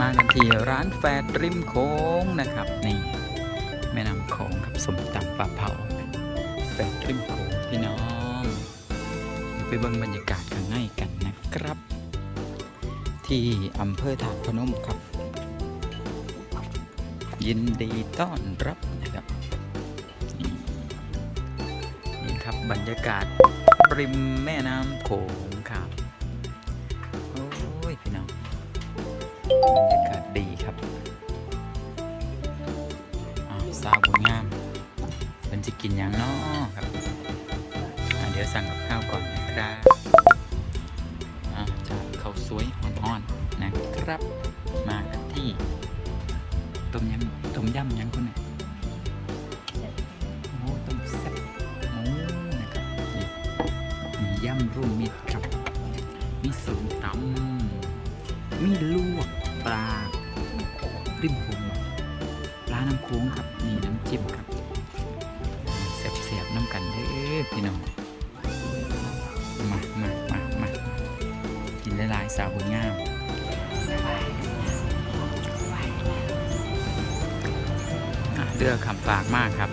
มากันที่ร้านแฟดริมโค้งนะครับนี่แม่น้ำโค้งครับสมตำปลาเผาแฟดริมโค้งพี่น้องเดี๋ยวไปเบิ่งบรรยากาศข้างในกันนะครับ ที่อำเภอถาดพนมครับ ยินดีต้อนรับนะครับนี่นี่ครับบรรยากาศริมแม่น้ำโขง สาวบุญงามเป็นจะกินอย่างน้อครับเดี๋ยวสั่งกับข้าวก่อนนะครับจากข้าวสวยอ่อนๆนะครับ มากันที่ต้มยำต้มยำยังคนไหนโอ้ต้มแซ่บโอ้นะครับนี่มียำร่วมมิตรครับมีส้มตำมีลวกปลาริมโค้งปลาน้ำโค้งครับ กันเด้อพี่น้อง มามามามากินหลายๆสาวบุญงามอะเลือกคำฝากมากครับ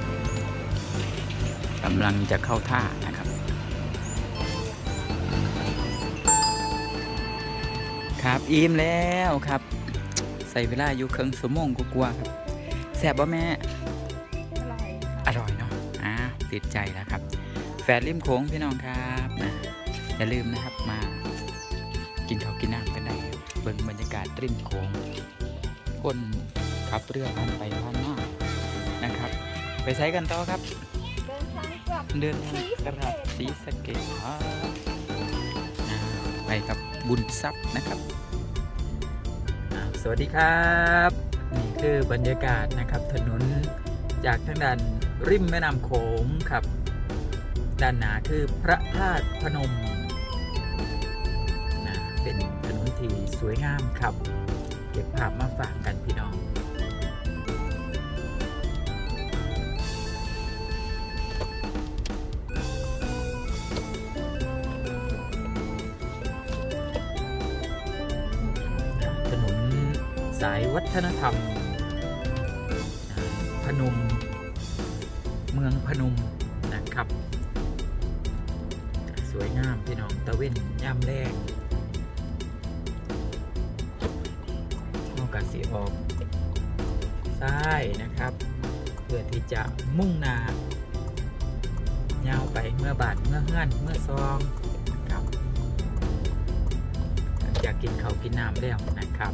กำลังจะเข้าท่านะครับ ครับอิ่มแล้วครับ ใส่เวลาอยู่ครึ่งชั่วโมงกว่าๆครับแซ่บบ่แม่ อร่อย ติดใจแล้วครับ แฟดริมโค้งพี่น้องครับนะอย่าลืมนะครับมากินข้าวกินน้ำกันได้ครับเบิ่งบรรยากาศริมโค้งคนขับเรือผ่านไปผ่านมานะครับ ไปใช้กันต่อครับ เดินทางกลับเดินทางกลับศรีสะเกษครับอ่าไปกับบุญทรัพย์นะครับอ่าสวัสดีครับ นี่คือบรรยากาศนะครับถนนจากทางด้าน ริมแม่น้ำโขงครับ ด้านหน้าคือพระธาตุพนมนะเป็นถนนที่สวยงามครับ เก็บภาพมาฝากกันพี่น้อง ถนนสายวัฒนธรรมพนม เมืองพนมนะครับ สวยงามพี่น้องตะเว้นย่ำแรงนอกจากสีออกซ้ายนะครับ เพื่อที่จะมุ่งหน้ายาวไปเมื่อบาทเมื่อเฮือนเมื่อซองครับหลังจากกินเขากินน้ำแล้วนะครับ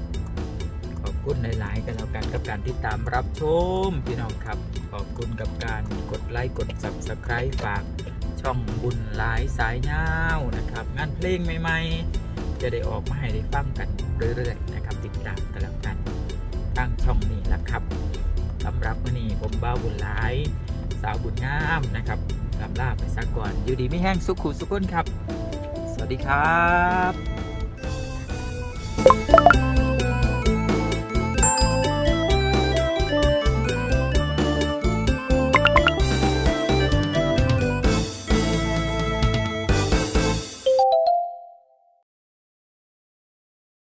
คุณหลาย ๆ กันแล้วกันกับการติดตามรับชมพี่น้องครับ ขอบคุณกับการกดไลค์กด subscribe ฝากช่องบุญหลายสายเงานะครับงานเพลงใหม่ ๆ จะได้ออกมาให้ได้ฟังกันเรื่อย ๆ นะครับ ติดตามกันแล้วกันทางช่องนี้แหละครับสำหรับวันนี้ผมบ้าวบุญหลายสาวบุญงามนะครับลำลาไปสักก่อนอยู่ดีไม่แห้งสุขุสุขนครับ สวัสดีครับ